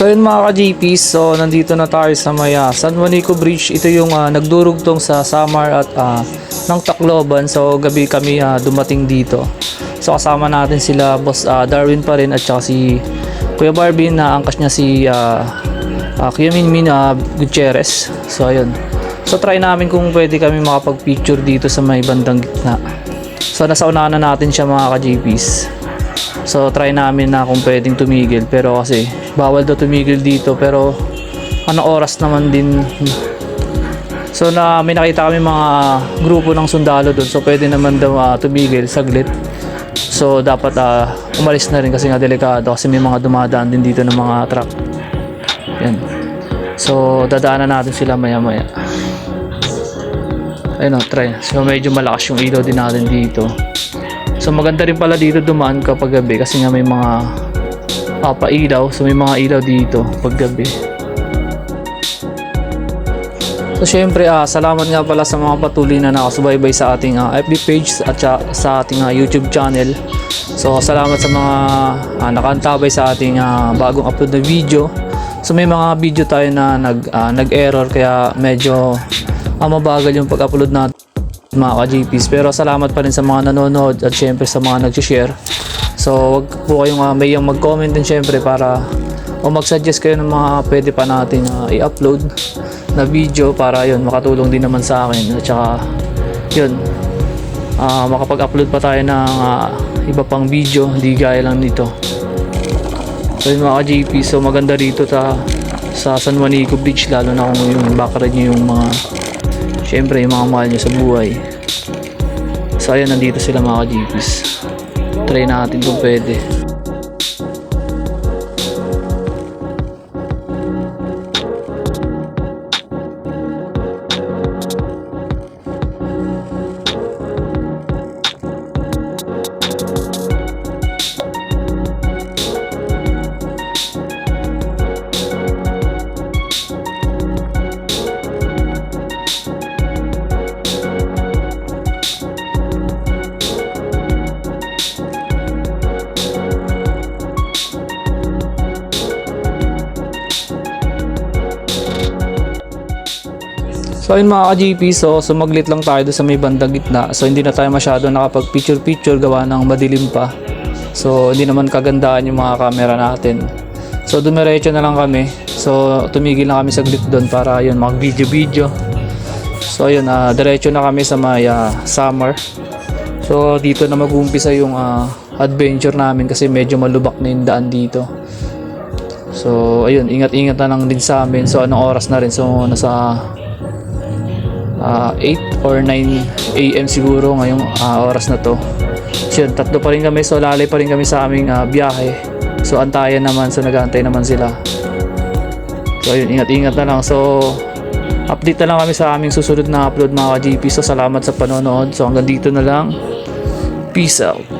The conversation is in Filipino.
So yun mga ka-JPs, so nandito na tayo sa Maya San Juanico Bridge. Ito yung ah, nagdurugtong sa Samar at ah, ng Tacloban. So gabi kami ah, dumating dito. So kasama natin sila Boss ah, Darwin pa rin at saka si Kuya Barbie na angkas niya si uh, Kuya Minmin ah, Gutierrez. So ayun. So try namin kung pwede kami makapag-picture dito sa may bandang gitna. So nasa unahan na natin siya mga ka-JPs. So try namin na kung pwedeng tumigil pero kasi bawal daw tumigil dito pero ano oras naman din So na may nakita kami mga grupo ng sundalo doon so pwede naman daw ah, tumigil saglit. So dapat ah, umalis na rin kasi nga delikado kasi may mga dumadaan din dito ng mga truck. Yan. So dadaanan natin sila maya maya. Ayun o, try. So medyo malakas yung ilaw din natin dito. So maganda rin pala dito dumaan kapag gabi kasi nga may mga ah, pailaw. So may mga ilaw dito pag gabi. So syempre ah, salamat nga pala sa mga patuloy na nakasubaybay sa ating ah, FB page at sa, ating ah, YouTube channel. So salamat sa mga ah, nakantabay sa ating ah, bagong upload na video. So may mga video tayo na nag ah, nag-error kaya medyo ah, mabagal yung pag-upload natin mga ka-GPs. Pero salamat pa rin sa mga nanonood at syempre sa mga nag-share. So wag po kayong uh, mayang mag-comment din syempre para o mag-suggest kayo ng mga pwede pa natin ah, i-upload na video para yun makatulong din naman sa akin at saka yun ah, makapag-upload pa tayo ng ah, iba pang video hindi gaya lang nito so yun mga ka-GP so maganda rito ta, sa San Juanico Beach lalo na kung yung background nyo yung mga syempre yung mga mahal nyo sa buhay. So ayan nandito sila mga ka-GPs try natin kung pwede So ayun mga ka-GP, so sumaglit lang tayo doon sa may bandang gitna. So hindi na tayo masyado nakapag picture picture gawa ng madilim pa. So hindi naman kagandaan yung mga camera natin. So dumiretso na lang kami. So tumigil na kami saglit doon para yun mag video video. So ayun, ah, diretso na kami sa may ah, summer. So dito na mag-uumpisa yung ah, adventure namin kasi medyo malubak na yung daan dito. So ayun, ingat-ingat na lang din sa amin. So anong oras na rin? So nasa ah, 8 or 9 AM siguro ngayong ah, oras na to. So yun, tatlo pa rin kami. So lalay pa rin kami sa aming ah, biyahe. So antayan naman. So nag-aantay naman sila. So ayun, ingat-ingat na lang. So update na lang kami sa aming susunod na upload mga ka-GP. So salamat sa panonood. So hanggang dito na lang. Peace out.